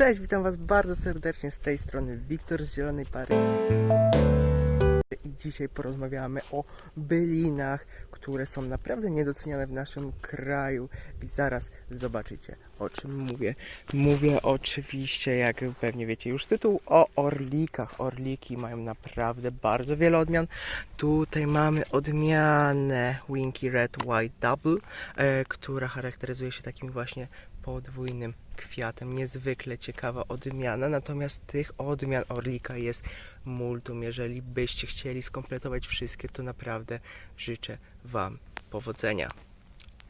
Cześć, witam Was bardzo serdecznie z tej strony Wiktor z Zielonej Pary. I dzisiaj porozmawiamy o bylinach, które są naprawdę niedoceniane w naszym kraju. I zaraz zobaczycie o czym mówię. Mówię oczywiście, jak pewnie wiecie już z tytułu, o orlikach. Orliki mają naprawdę bardzo wiele odmian. Tutaj mamy odmianę Winky Red White Double, e, która charakteryzuje się takim właśnie podwójnym kwiatem. Niezwykle ciekawa odmiana, natomiast tych odmian orlika jest multum. Jeżeli byście chcieli skompletować wszystkie, to naprawdę życzę Wam powodzenia.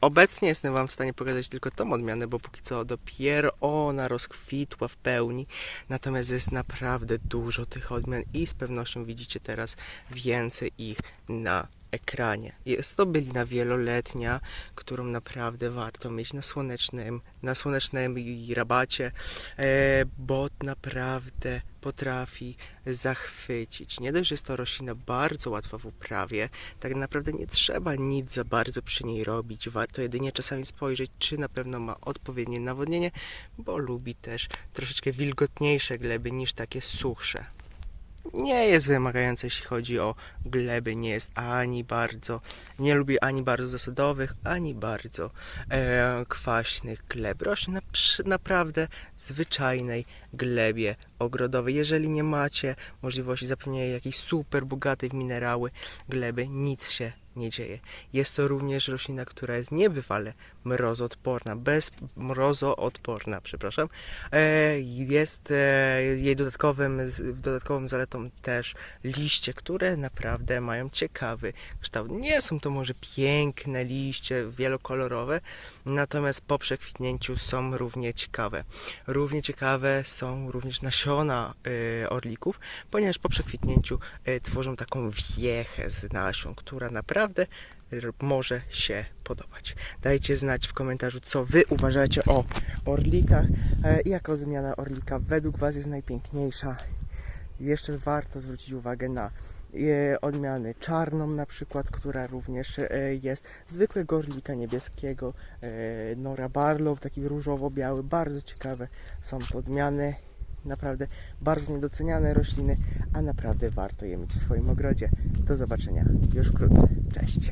Obecnie jestem Wam w stanie pokazać tylko tą odmianę, bo póki co dopiero ona rozkwitła w pełni. Natomiast jest naprawdę dużo tych odmian i z pewnością widzicie teraz więcej ich na ekranie. Jest to bylina wieloletnia, którą naprawdę warto mieć na słonecznym, na słonecznym rabacie, e, bo naprawdę potrafi zachwycić. Nie dość, że jest to roślina bardzo łatwa w uprawie, tak naprawdę nie trzeba nic za bardzo przy niej robić. Warto jedynie czasami spojrzeć, czy na pewno ma odpowiednie nawodnienie, bo lubi też troszeczkę wilgotniejsze gleby niż takie suchsze nie jest wymagające, jeśli chodzi o gleby. Nie jest ani bardzo, nie lubi ani bardzo zasadowych, ani bardzo e, kwaśnych gleb. Rośnie na przy, naprawdę zwyczajnej glebie ogrodowej. Jeżeli nie macie możliwości zapewnienia jakiejś super bogatej w minerały gleby, nic się nie dzieje. Jest to również roślina, która jest niebywale mrozoodporna, bez mrozoodporna, przepraszam. E, Jest e, jej dodatkowym, dodatkową zaletą też liście, które naprawdę mają ciekawy kształt. Nie są to może piękne liście, wielokolorowe, natomiast po przekwitnięciu są równie ciekawe. Równie ciekawe są również nasiona e, orlików, ponieważ po przekwitnięciu e, tworzą taką wiechę z nasion, która naprawdę może się podobać. Dajcie znać w komentarzu, co Wy uważacie o orlikach e, i jaka zmiana orlika według Was jest najpiękniejsza. Jeszcze warto zwrócić uwagę na odmiany czarną na przykład, która również jest zwykłego orlika niebieskiego, Nora Barlow, taki różowo-biały, bardzo ciekawe są to odmiany. Naprawdę bardzo niedoceniane rośliny, a naprawdę warto je mieć w swoim ogrodzie. Do zobaczenia już wkrótce. Cześć!